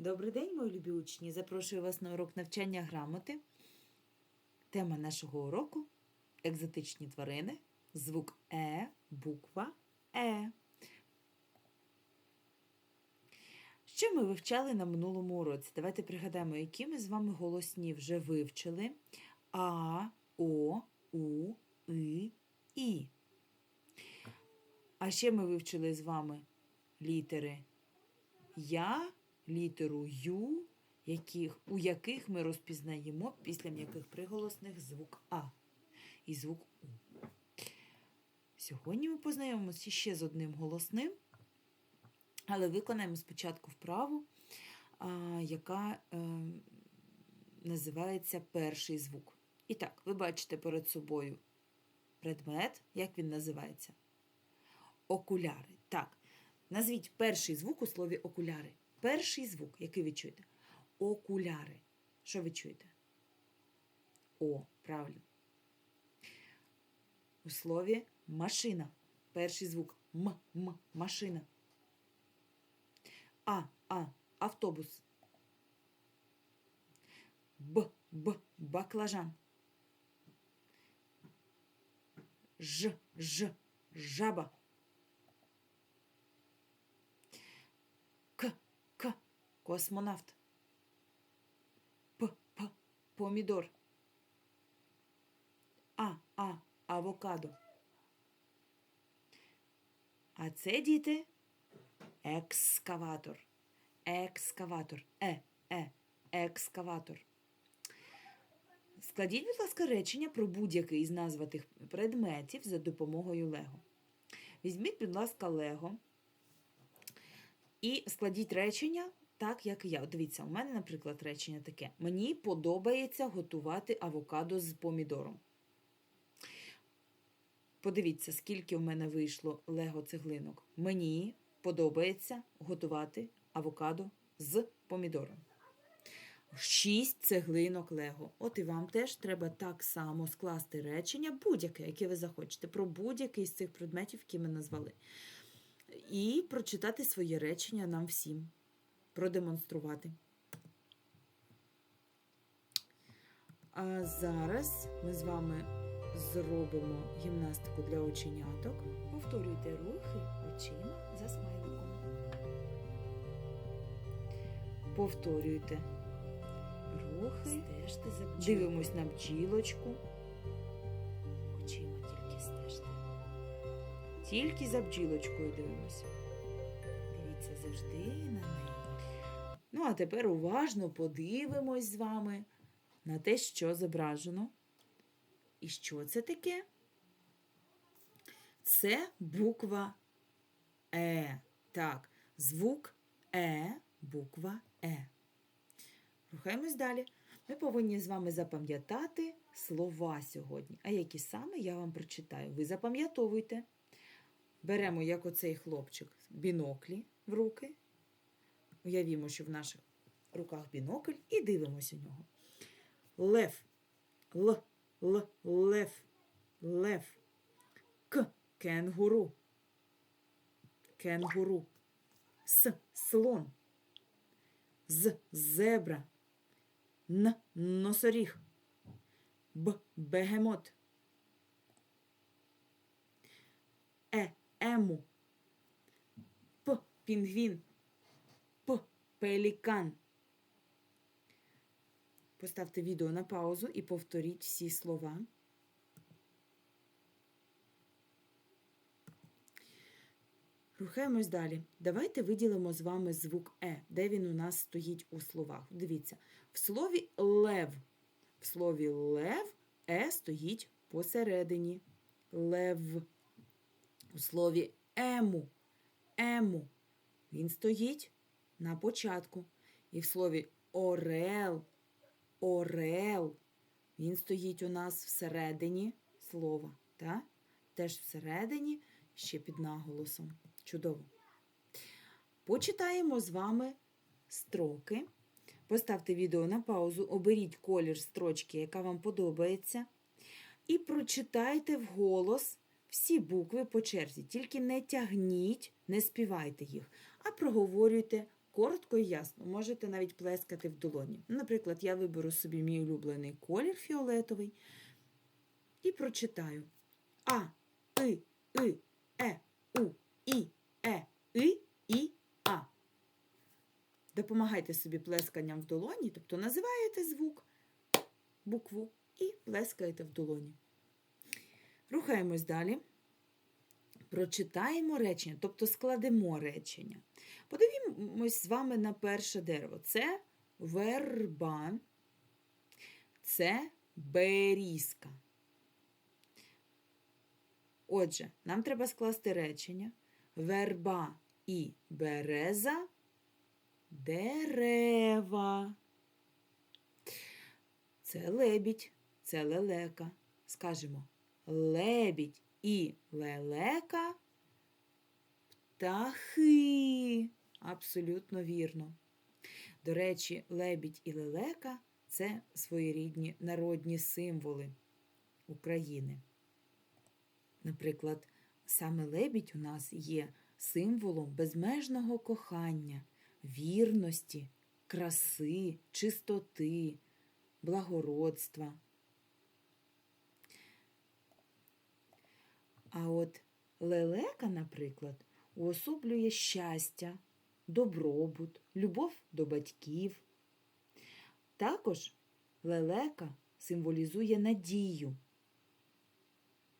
Добрий день, мої любі учні! Запрошую вас на урок навчання грамоти. Тема нашого уроку екзотичні тварини. Звук Е, буква Е. Що ми вивчали на минулому уроці? Давайте пригадаємо, які ми з вами голосні вже вивчили. А, О, У, И, І. А ще ми вивчили з вами літери Я, літеру Ю, яких, у яких ми розпізнаємо після м'яких приголосних звук А і звук У. Сьогодні ми познайомимося ще з одним голосним, але виконаємо спочатку вправу, яка е, називається перший звук. І так, ви бачите перед собою предмет, як він називається? Окуляри. Так, назвіть перший звук у слові окуляри. Перший звук, який ви чуєте? Окуляри. Що ви чуєте? О, правильно. У слові машина. Перший звук М, М, машина. А, А, автобус. Б, Б, баклажан. Ж, Ж, жаба. К, К, космонавт. П, П, помідор. А, А, авокадо. А це, діти, екскаватор. Екскаватор. Е, е, екскаватор. Складіть, будь ласка, речення про будь-який із названих предметів за допомогою Лего. Візьміть, будь ласка, Лего і складіть речення так, як і я. От Дивіться, у мене, наприклад, речення таке: Мені подобається готувати авокадо з помідором. Подивіться, скільки в мене вийшло лего цеглинок. Мені подобається готувати авокадо з помідором. Шість цеглинок лего. От і вам теж треба так само скласти речення, будь-яке, яке ви захочете, про будь-який з цих предметів, які ми назвали. І прочитати своє речення нам всім, продемонструвати. А зараз ми з вами зробимо гімнастику для оченяток. Повторюйте рухи очима за смайликом. Повторюйте рухи. Стежте за бджілкою. Дивимось на бджілочку. Очима тільки стежте. Тільки за бджілочкою дивимося. Дивіться завжди на неї. Ну, а тепер уважно подивимось з вами на те, що зображено. І що це таке? Це буква Е. Так, звук Е, буква Е. Рухаємось далі. Ми повинні з вами запам'ятати слова сьогодні. А які саме я вам прочитаю? Ви запам'ятовуйте. Беремо, як оцей хлопчик, біноклі в руки. Уявімо, що в наших руках бінокль і дивимося у нього. Лев. Л, Л, лев. Лев. К. Кенгуру. Кенгуру. С. Слон. З. Зебра. Н. Носоріг. Б. Бегемот. Е. Ему. П. Пінгвін. Пелікан. Поставте відео на паузу і повторіть всі слова. Рухаємось далі. Давайте виділимо з вами звук Е, де він у нас стоїть у словах. Дивіться, в слові лев. В слові лев Е стоїть посередині. Лев. У слові ему. Ему. Він стоїть на початку. І в слові орел. Орел. Він стоїть у нас всередині слова. Так? Теж всередині, ще під наголосом. Чудово. Почитаємо з вами строки. Поставте відео на паузу, оберіть колір строчки, яка вам подобається. І прочитайте вголос всі букви по черзі. Тільки не тягніть, не співайте їх, а проговорюйте коротко і ясно. Можете навіть плескати в долоні. Наприклад, я виберу собі мій улюблений колір фіолетовий і прочитаю А, И, И, Е, У, І, Е, И, І, А. Допомагайте собі плесканням в долоні, тобто називаєте звук, букву і плескаєте в долоні. Рухаємось далі. Прочитаємо речення, тобто складемо речення. Подивімось з вами на перше дерево. Це верба, це берізка. Отже, нам треба скласти речення. Верба і береза дерева. Це лебідь, це лелека. Скажемо, лебідь і лелека птахи. Абсолютно вірно. До речі, лебідь і лелека це своєрідні народні символи України. Наприклад, саме лебідь у нас є символом безмежного кохання, вірності, краси, чистоти, благородства. А от лелека, наприклад, уособлює щастя, добробут, любов до батьків. Також лелека символізує надію,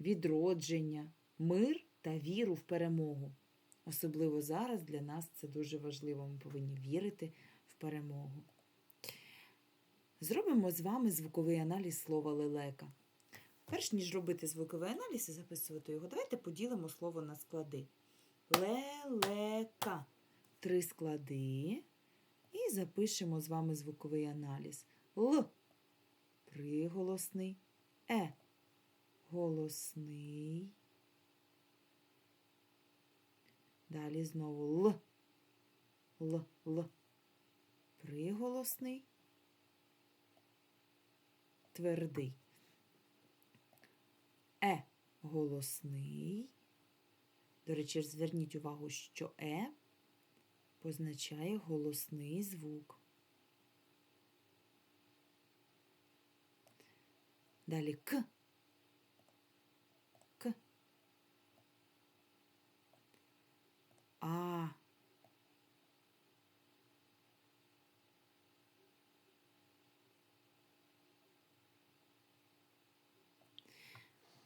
відродження, мир та віру в перемогу. Особливо зараз для нас це дуже важливо. Ми повинні вірити в перемогу. Зробимо з вами звуковий аналіз слова лелека. Перш ніж робити звуковий аналіз і записувати його, давайте поділимо слово на склади. Лелека. Три склади. І запишемо з вами звуковий аналіз. Л. Приголосний. Е. Голосний. Далі знову Л. Л. Л. Приголосний. Твердий. Е голосний. До речі, зверніть увагу, що Е позначає голосний звук. Далі К. А.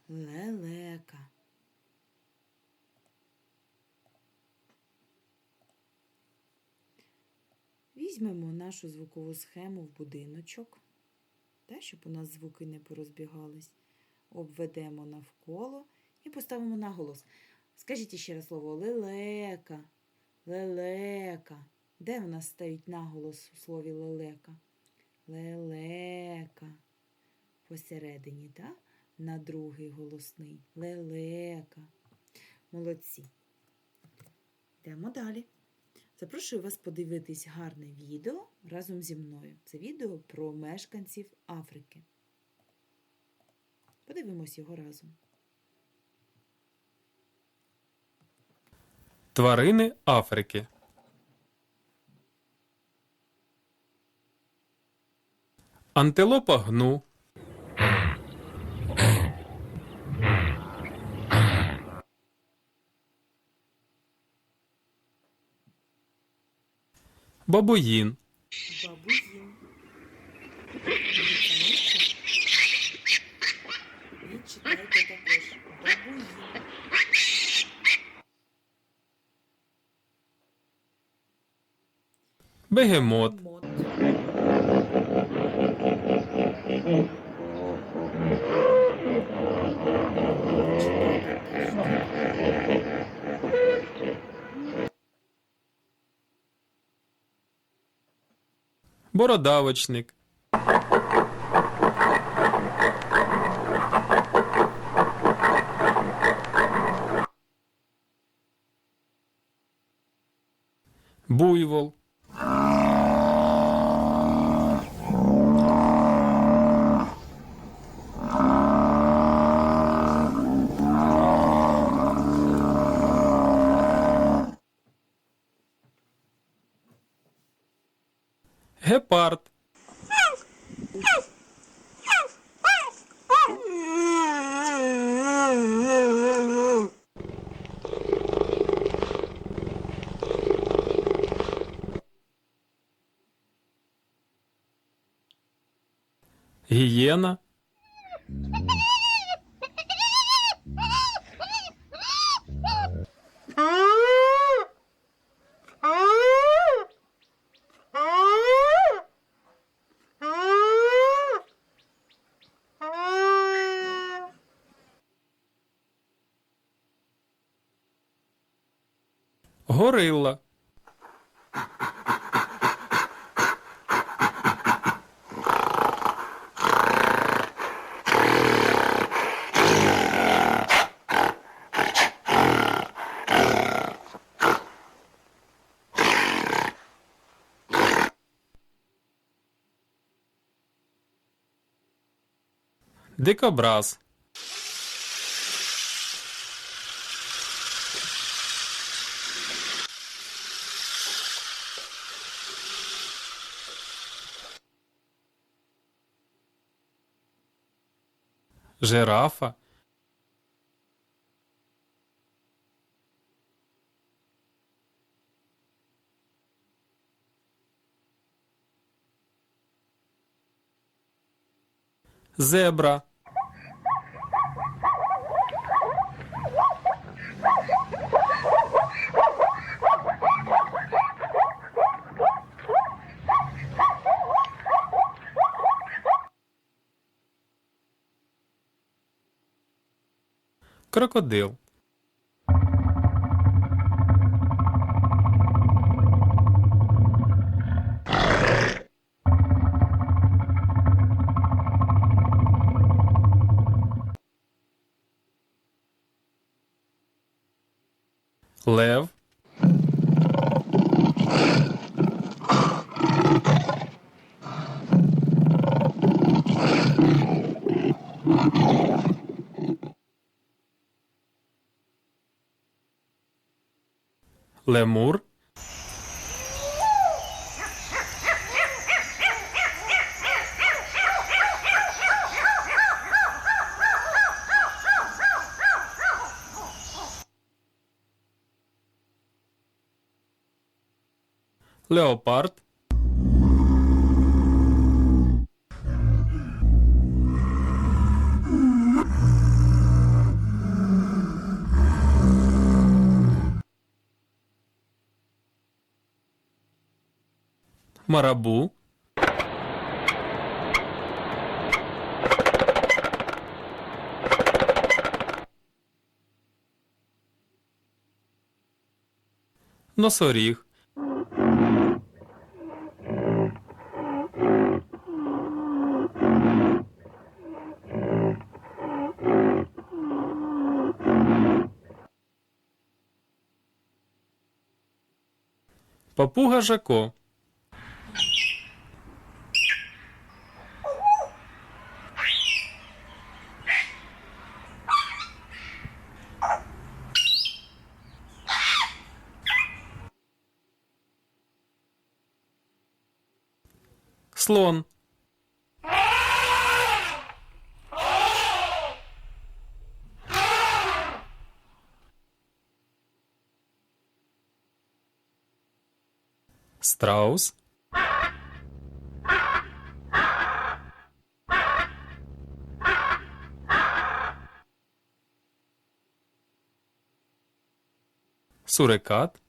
Лелека. Візьмемо нашу звукову схему в будиночок, та, щоб у нас звуки не порозбігались. Обведемо навколо і поставимо наголос. Скажіть ще раз слово лелека. Лелека. Де в нас стоїть наголос у слові лелека? Лелека. Посередині, так? На другий голосний. Лелека. Молодці. Йдемо далі. Запрошую вас подивитись гарне відео разом зі мною. Це відео про мешканців Африки. Подивимось його разом. Тварини Африки. Антилопа гну. Бабуїн. Бабуїн. І читайте також. Бабуїн. Бегемот. Бородавочник. Гепард. Гієна. Дикобраз. Жирафа. Зебра. Крокодил. Лев. lemur, leopard, Марабу. Носоріг. Папуга Жако. Слон. Страус. Сурикат.